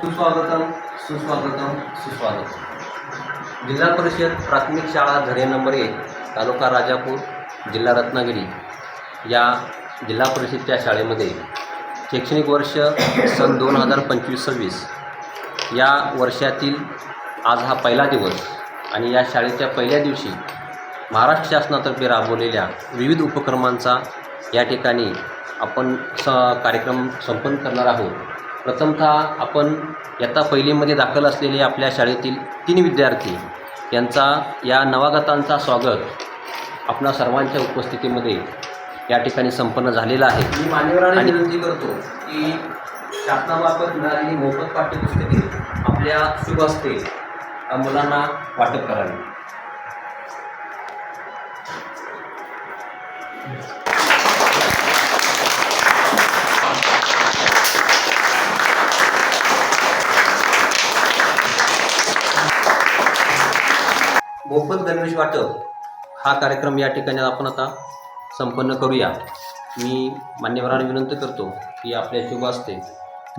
सुस्वागतम सुस्वागतम सुस्वागतम. जिल्हा परिषद प्राथमिक शाळा झरे नंबर एक तालुका राजापूर जिल्हा रत्नागिरी. या जिल्हा परिषदच्या शाळेमध्ये शैक्षणिक वर्ष सन दोन हजार पंचवीस सव्वीस. या वर्षातील आज हा पहिला दिवस आणि या शाळेच्या पहिल्या दिवशी महाराष्ट्र शासनातर्फे राबवलेल्या विविध उपक्रमांचा या ठिकाणी आपण स कार्यक्रम संपन्न करणार आहोत. प्रथमतः आपण इयत्ता पहिलीमध्ये दाखल असलेले आपल्या शाळेतील तीन विद्यार्थी यांचा या नवागतांचा स्वागत आपणा सर्वांच्या उपस्थितीमध्ये या ठिकाणी संपन्न झालेला आहे. मी मान्यवरांना विनंती करतो की शासनामार्फत मिळालेली मोफत पाठ्यपुस्तके आपल्या शुभ हस्ते या मुलांना वाटप करावी. मोफत गणवेश वाटप. हा कार्यक्रम या ठिकाणी आपण आता संपन्न करूया. मी मान्यवरांना विनंती करतो की आपल्या शुभ असते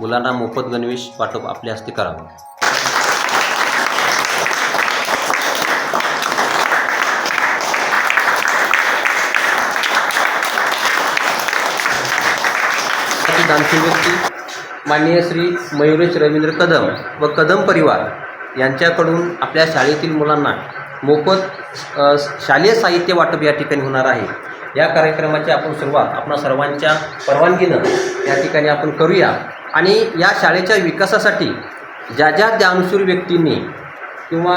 मुलांना मोफत गणवेश वाटप आपल्या हस्ते करावं. दानशील व्यक्ती माननीय श्री मयुरेश रवींद्र कदम व कदम परिवार यांच्याकडून आपल्या शाळेतील मुलांना मोफत शालेय साहित्य वाटप या ठिकाणी होणार आहे. या कार्यक्रमाची आपण सुरुवात आपणा सर्वांच्या परवानगीनं या ठिकाणी आपण करूया. आणि या शाळेच्या विकासासाठी ज्या ज्या दानशूर व्यक्तींनी किंवा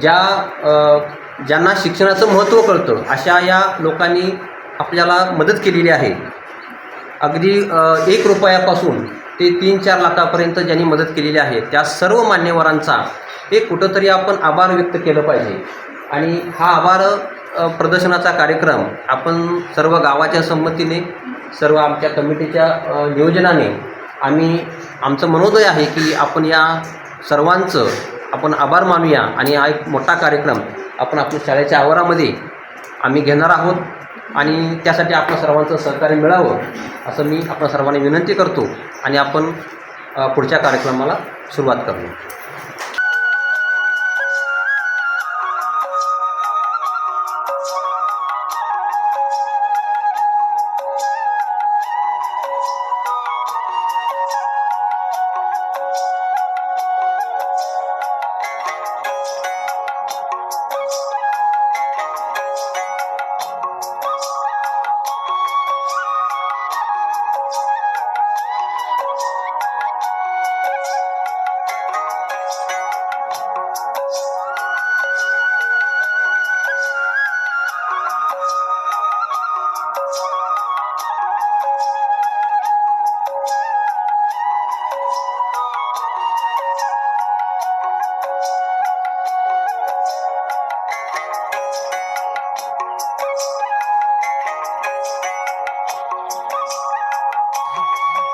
ज्या ज्यांना शिक्षणाचं महत्त्व कळतं अशा या लोकांनी आपल्याला मदत केलेली आहे. अगदी एक रुपयापासून ते तीन चार लाखापर्यंत ज्यांनी मदत केलेली आहे त्या सर्व मान्यवरांचा हे कुठंतरी आपण आभार व्यक्त केलं पाहिजे. आणि हा आभार प्रदर्शनाचा कार्यक्रम आपण सर्व गावाच्या संमतीने सर्व आमच्या कमिटीच्या नियोजनाने आम्ही आमचं मनोदय आहे की आपण या सर्वांचं आपण आभार मानूया आणि हा एक मोठा कार्यक्रम आपण आपल्या शाळेच्या आवारामध्ये आम्ही घेणार आहोत आणि त्यासाठी आपल्या सर्वांचं सहकार्य मिळावं असं मी आपल्या सर्वांनी विनंती करतो आणि आपण पुढच्या कार्यक्रमाला सुरुवात करूया